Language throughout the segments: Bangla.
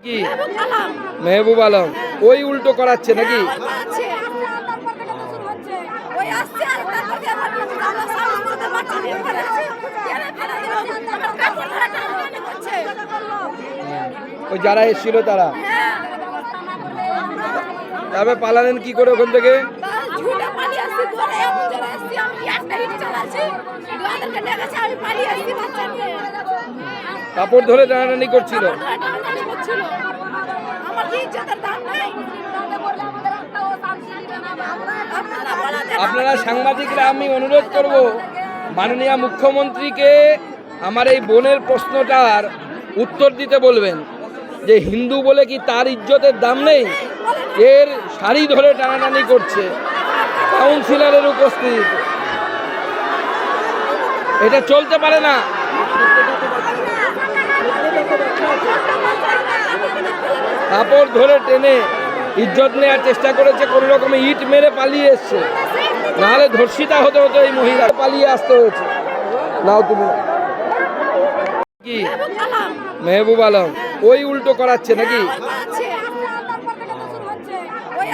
কি? মেহবুব আলম। ওই উল্টো করাচ্ছে নাকি? ওই যারা এসেছিল তারা। তবে তারপরে পালালেন কি করে ওখান থেকে তার ঝুটে পালিয়ে আসছি ঘরে এমন জোরে আসছি আমি একটা ইট চালাচ্ছি ওদেরকে ডেকেছে আমি পালিয়ে আসছি বাচ্চা নিয়ে কাপড় ধরে টানাটানি করছিল। আপনারা সাংবাদিকরা, আমি অনুরোধ করব, মাননীয় মুখ্যমন্ত্রীকে আমার এই বোনের প্রশ্নটার উত্তর দিতে বলবেন। যে হিন্দু বলে কি তার ইজ্জতের দাম নেই? এর শাড়ি ধরে টানাটানি করছে। কাউন্সিলরের উপস্থিত। এটা চলতে পারে না। কাপড় ধরে টেনে ইজ্জত নেওয়ার চেষ্টা করেছে, কোনো রকমে ইট মেরে পালিয়ে এসছে। নাহলে ধর্ষিতা হতে হতো এই মহিলা, পালিয়ে আসতে হয়েছে। নাও তুমি। কি? মেহবুব আলম। ওই উল্টো করাচ্ছে নাকি?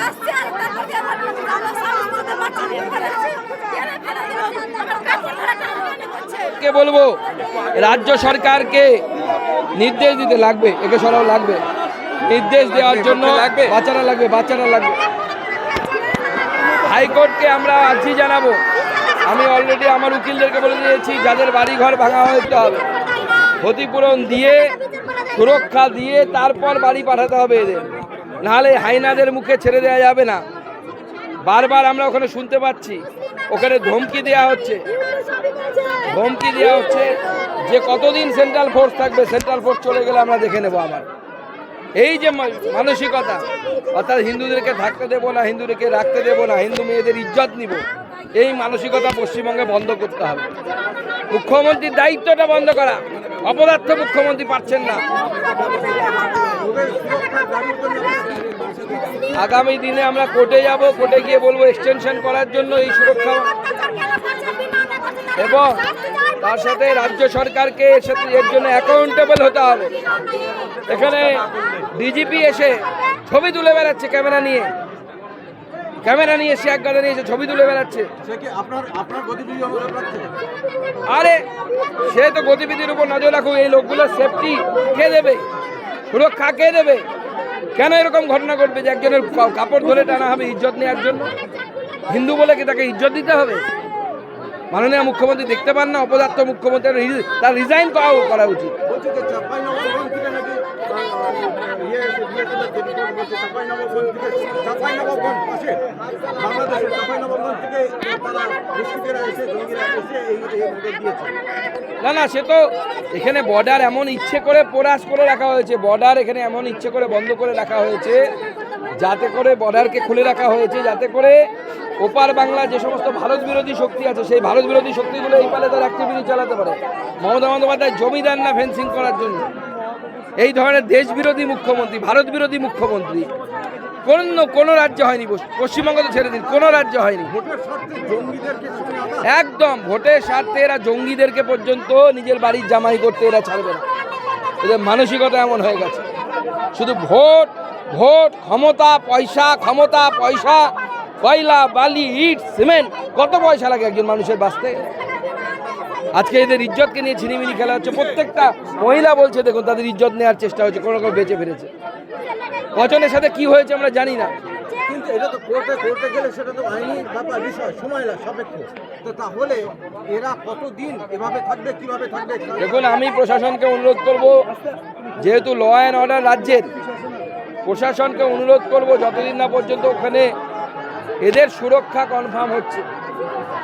আসছে তারপর আমার আমার সাহস করতে পারছি না এখানে আছে এখানে ফেলে দিল আমার কাপড় ধরে টানাটানি করছে কে বলব রাজ্য সরকারকে নির্দেশ দিতে লাগবে একে সরাও লাগবে। নির্দেশ দেওয়ার জন্য বাচ্চারা লাগবে বাচ্চারা লাগবে। হাইকোর্টকে আমরা আর্জি জানাব। আমি অলরেডি আমার উকিলদেরকে বলে দিয়েছি যাদের বাড়ি ঘর ভাঙা হতে হবে। ক্ষতিপূরণ দিয়ে সুরক্ষা দিয়ে তারপর বাড়ি পাঠাতে হবে এদের। নাহলে হাইনাদের মুখে ছেড়ে দেওয়া যাবে না। বারবার আমরা ওখানে শুনতে পাচ্ছি। ওখানে ধমকি দেওয়া হচ্ছে। ধমকি দেওয়া হচ্ছে যে কতদিন সেন্ট্রাল ফোর্স থাকবে সেন্ট্রাল ফোর্স চলে গেলে আমরা দেখে নেব আবার। এই যে মানসিকতা, অর্থাৎ হিন্দুদেরকে থাকতে দেবো না, হিন্দুদেরকে রাখতে দেবো না, হিন্দু মেয়েদের ইজ্জত নিব, এই মানসিকতা পশ্চিমবঙ্গে বন্ধ করতে হবে। মুখ্যমন্ত্রীর দায়িত্বটা বন্ধ করা। অপদার্থ মুখ্যমন্ত্রী পাচ্ছেন না। আগামী দিনে আমরা কোর্টে যাব কোর্টে গিয়ে বলব এক্সটেনশন করার জন্য এই সুরক্ষা। এবং তার সাথে রাজ্য সরকারকে এর সাথে এর জন্য অ্যাকাউন্টেবল হতে হবে। এখানে ডিজিপি এসে ছবি তুলে বেড়াচ্ছে ক্যামেরা নিয়ে। ক্যামেরা নিয়ে এসে এক গাড়ি নিয়ে এসে ছবি তুলে বেড়াচ্ছে। আরে সে তো গতিবিধির উপর নজর রাখুক এই লোকগুলোর সেফটি কে দেবে? সুরক্ষা কে দেবে? কেন এরকম ঘটনা ঘটবে যে একজনের কাপড় ধরে টানা হবে ইজ্জত নেওয়ার জন্য? হিন্দু বলে কি তাকে ইজ্জত দিতে হবে? মাননীয় মুখ্যমন্ত্রী দেখতে পান না, অপদার্থ মুখ্যমন্ত্রী, তার রিজাইন করা করা উচিত। না না, সে তো এখানে বর্ডার এমন ইচ্ছে করে পোরাস করে রাখা হয়েছে। বর্ডার এখানে এমন ইচ্ছে করে বন্ধ করে রাখা হয়েছে, যাতে করে বর্ডারকে খুলে রাখা হয়েছে, যাতে করে ওপার বাংলা যে সমস্ত ভারত বিরোধী শক্তি আছে, সেই ভারত বিরোধী শক্তিগুলো এই পালে তার অ্যাক্টিভিটি চালাতে পারে। মমতা বন্দ্যোপাধ্যায় জমিদার না ফেন্সিং করার জন্য? এই ধরনের দেশ বিরোধী মুখ্যমন্ত্রী ভারত বিরোধী মুখ্যমন্ত্রী কোন কোনো রাজ্য হয়নি পশ্চিম- পশ্চিমবঙ্গ তো ছেড়ে দিন কোনো রাজ্য হয়নি। একদম ভোটের স্বার্থে এরা জঙ্গিদেরকে পর্যন্ত নিজের বাড়ির জামাই করতে এরা ছাড়বে না। এদের মানসিকতা এমন হয়ে গেছে। শুধু ভোট ভোট ক্ষমতা পয়সা ক্ষমতা পয়সা কয়লা বালি ইট সিমেন্ট কত পয়সা লাগে একজন মানুষের বাঁচতে? আজকে এদের ইজ্জতকে নিয়ে ছিনিমিনি খেলা হচ্ছে। প্রত্যেকটা মহিলা বলছে দেখুন তাদের ইজ্জত নেওয়ার চেষ্টা হচ্ছে কোনো রকম বেঁচে ফিরেছে। কজনের সাথে কি হয়েছে আমরা জানি না। কিন্তু এটা তো কোর্টে কোর্টে গেলে সেটা তো আইনি ব্যাপার বিষয় সময় সাপেক্ষ। তো তাহলে এরা কতদিন এভাবে থাকবে কীভাবে থাকবে? দেখুন আমি প্রশাসনকে অনুরোধ করব যেহেতু ল অ্যান্ড অর্ডার রাজ্যের প্রশাসনকে অনুরোধ করব যতদিন না পর্যন্ত ওখানে এদের সুরক্ষা কনফার্ম হচ্ছে।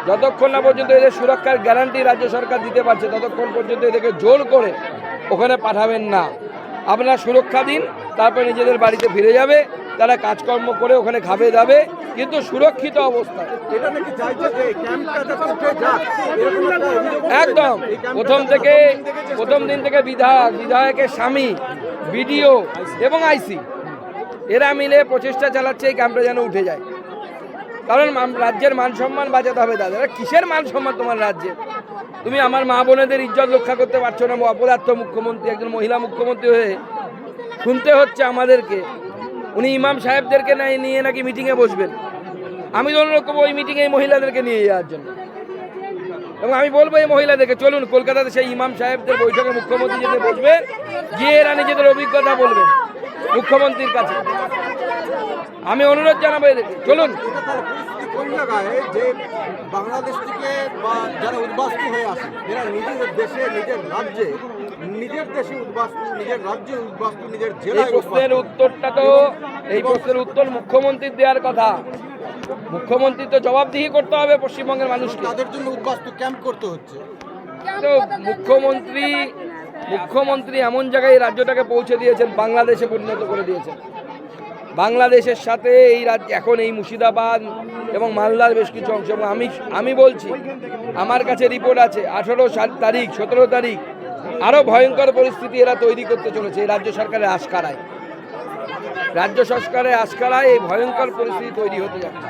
যতক্ষণ না পর্যন্ত এদের সুরক্ষার গ্যারান্টি রাজ্য সরকার দিতে পারছে ততক্ষণ পর্যন্ত এদেরকে জোর করে ওখানে পাঠাবেন না। আপনারা সুরক্ষা দিন তারপরে নিজেদের বাড়িতে ফিরে যাবে তারা কাজকর্ম করে ওখানে খাবে দাবে কিন্তু সুরক্ষিত অবস্থায়। উঠেছে। একদম। প্রথম থেকে প্রথম প্রথম দিন থেকে বিধায়ক বিধায়কের স্বামী বিডিও এবং আইসি এরা মিলে প্রচেষ্টা চালাচ্ছে এই ক্যাম্পটা যেন উঠে যায়। কারণ রাজ্যের মান সম্মান বাঁচাতে হবে আরে কিসের মান সম্মান তোমার রাজ্যে? তুমি আমার মা বোনেদের ইজ্জত রক্ষা করতে পারছ না অপদার্থ মুখ্যমন্ত্রী, একজন মহিলা মুখ্যমন্ত্রী হয়ে শুনতে হচ্ছে আমাদেরকে। উনি ইমাম সাহেবদেরকে নিয়ে নাকি মিটিংয়ে বসবেন। আমি তো করব ওই মিটিংয়ে এই মহিলাদেরকে নিয়ে যাওয়ার জন্য। এবং আমি বলব এই মহিলাদেরকে, চলুন, কলকাতাতে সেই ইমাম সাহেবদের বৈঠকে মুখ্যমন্ত্রী যেতে বসবেন, গিয়ে এরা নিজেদের অভিজ্ঞতা বলবেন মুখ্যমন্ত্রীর কাছে। আমি অনুরোধ জানাব চলুন। কোন জায়গায় যে বাংলাদেশ থেকে বা যারা উদ্বাস্তু হয়ে আসে এরা নিজের দেশে নিজের রাজ্যে নিজের দেশে উদ্বাস্তু নিজের রাজ্যে উদ্বাস্তু নিজের জেলায় প্রশ্নের উত্তরটা তো এই প্রশ্নের উত্তর মুখ্যমন্ত্রীর দেওয়ার কথা। মুখ্যমন্ত্রী তো জবাবদিহি করতে হবে পশ্চিমবঙ্গের মানুষকে। তাদের জন্য উদ্বাস্তু ক্যাম্প করতে হচ্ছে। তো মুখ্যমন্ত্রী মুখ্যমন্ত্রী এমন জায়গায় এই রাজ্যটাকে পৌঁছে দিয়েছেন বাংলাদেশে পরিণত করে দিয়েছেন। বাংলাদেশের সাথে এই রাজ্য, এখন এই মুর্শিদাবাদ এবং মালদার বেশ কিছু অংশ। এবং আমি আমি বলছি, আমার কাছে রিপোর্ট আছে, আঠেরো তারিখ, সতেরো তারিখ আরও ভয়ঙ্কর পরিস্থিতি এরা তৈরি করতে চলেছে এই রাজ্য সরকারের আশকারায়। রাজ্য সরকারের আশকারায় এই ভয়ঙ্কর পরিস্থিতি তৈরি হতে যাচ্ছে।